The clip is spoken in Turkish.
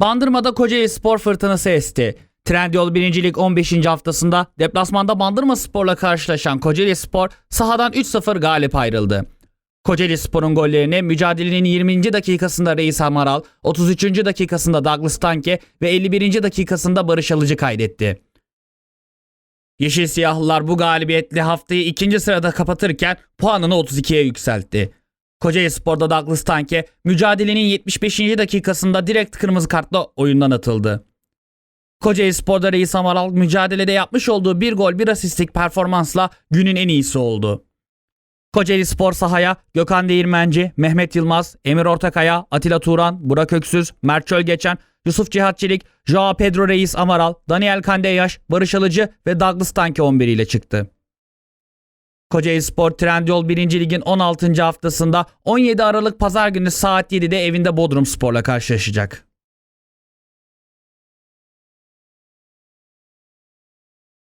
Bandırma'da Kocaeli Spor fırtınası esti. Trendyol 1. Lig 15. haftasında deplasmanda Bandırma Spor'la karşılaşan Kocaeli Spor sahadan 3-0 galip ayrıldı. Kocaeli Spor'un gollerini mücadelenin 20. dakikasında Reis Amaral, 33. dakikasında Douglas Tanke ve 51. dakikasında Barış Alıcı kaydetti. Yeşil Siyahlılar bu galibiyetle haftayı ikinci sırada kapatırken puanını 32'ye yükseltti. Kocaeli Spor'da Douglas Tanke mücadelenin 75. dakikasında direkt kırmızı kartla oyundan atıldı. Kocaeli Spor'da Reis Amaral mücadelede yapmış olduğu bir gol bir asistlik performansla günün en iyisi oldu. Kocaeli Spor sahaya Gökhan Değirmenci, Mehmet Yılmaz, Emir Ortakaya, Atilla Turan, Burak Öksüz, Mert Çölgeçen, Yusuf Cihat Çelik, Joao Pedro Reis Amaral, Daniel Kandeyaş, Barış Alıcı ve Douglas Tanke 11 ile çıktı. Kocaeli Spor Trendyol 1. Lig'in 16. haftasında 17 Aralık Pazar günü saat 7'de evinde Bodrum Spor'la karşılaşacak.